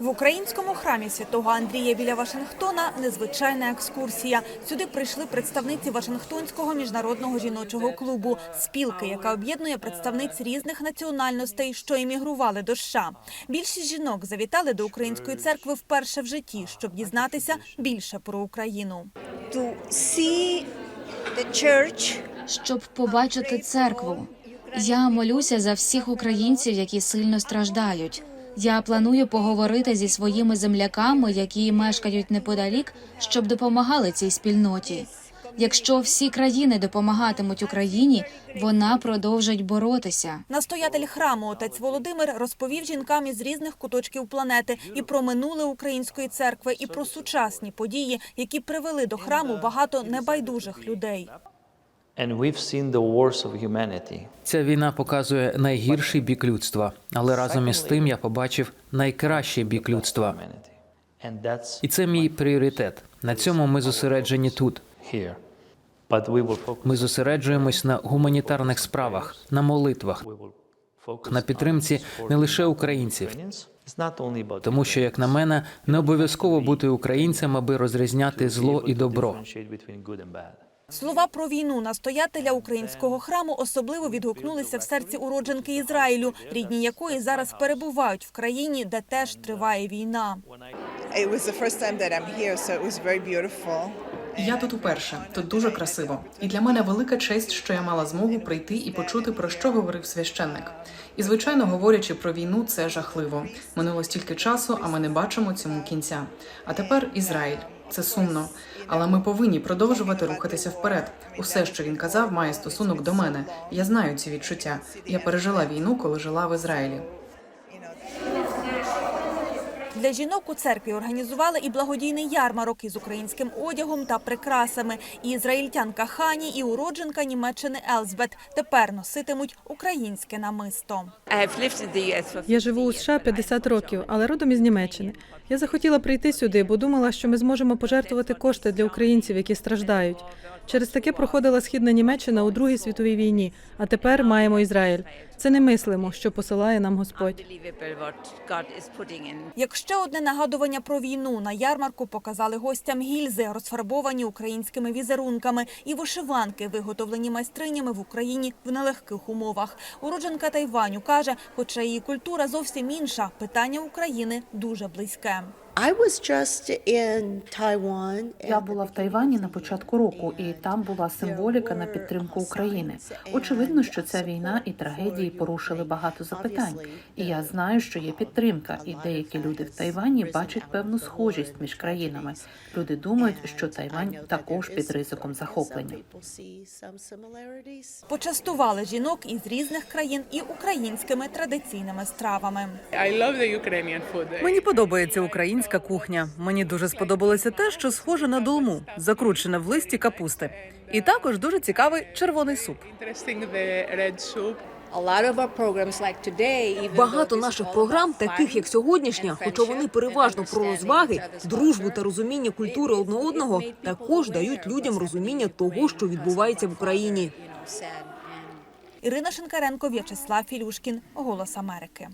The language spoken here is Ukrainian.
В українському храмі святого Андрія біля Вашингтона незвичайна екскурсія. Сюди прийшли представниці Вашингтонського міжнародного жіночого клубу спілки, яка об'єднує представниць різних національностей, що емігрували до США. Більшість жінок завітали до української церкви вперше в житті, щоб дізнатися більше про Україну. щоб побачити церкву. Я молюся за всіх українців, які сильно страждають. Я планую поговорити зі своїми земляками, які мешкають неподалік, щоб допомагали цій спільноті. Якщо всі країни допомагатимуть Україні, вона продовжить боротися. Настоятель храму отець Володимир розповів жінкам із різних куточків планети і про минуле української церкви, і про сучасні події, які привели до храму багато небайдужих людей. And we've seen the wars of humanity. Ця війна показує найгірший бік людства, але разом із тим я побачив найкращий бік людства. І це мій пріоритет. На цьому ми зосереджені тут. Ми зосереджуємось на гуманітарних справах, на молитвах, на підтримці не лише українців, тому що, як на мене, не обов'язково бути українцем, аби розрізняти зло і добро. Слова про війну настоятеля українського храму особливо відгукнулися в серці уродженки Ізраїлю, рідні якої зараз перебувають в країні, де теж триває війна. Я тут уперше. Тут дуже красиво. І для мене велика честь, що я мала змогу прийти і почути, про що говорив священник. І, звичайно, говорячи про війну, це жахливо. Минуло стільки часу, а ми не бачимо цьому кінця. А тепер Ізраїль. Це сумно. Але ми повинні продовжувати рухатися вперед. Усе, що він казав, має стосунок до мене. Я знаю ці відчуття. Я пережила війну, коли жила в Ізраїлі. Для жінок у церкві організували і благодійний ярмарок із українським одягом та прикрасами. І ізраїльтянка Хані, і уродженка Німеччини Елзбет тепер носитимуть українське намисто. Я живу у США 50 років, але родом із Німеччини. Я захотіла прийти сюди, бо думала, що ми зможемо пожертвувати кошти для українців, які страждають. Через таке проходила східна Німеччина у Другій світовій війні, а тепер маємо Ізраїль. Це не мислимо, що посилає нам Господь. Як ще одне нагадування про війну на ярмарку показали гостям гільзи, розфарбовані українськими візерунками, і вишиванки, виготовлені майстринями в Україні в нелегких умовах. Уродженка Тайваню каже, хоча її культура зовсім інша, питання України дуже близьке. I was just in Taiwan. Я була в Тайвані на початку року, і там була символіка на підтримку України. Очевидно, що ця війна і трагедії порушили багато запитань. І я знаю, що є підтримка, і деякі люди в Тайвані бачать певну схожість між країнами. Люди думають, що Тайвань також під ризиком захоплення. Почастували жінок із різних країн і українськими традиційними стравами. Мені подобається українська кухня. Мені дуже сподобалося те, що схоже на долму, закручене в листі капусти. І також дуже цікавий червоний суп. Багато наших програм, таких як сьогоднішня, хоча вони переважно про розваги, дружбу та розуміння культури одне одного, також дають людям розуміння того, що відбувається в Україні. Ірина Шинкаренко, В'ячеслав Філюшкін, Голос Америки.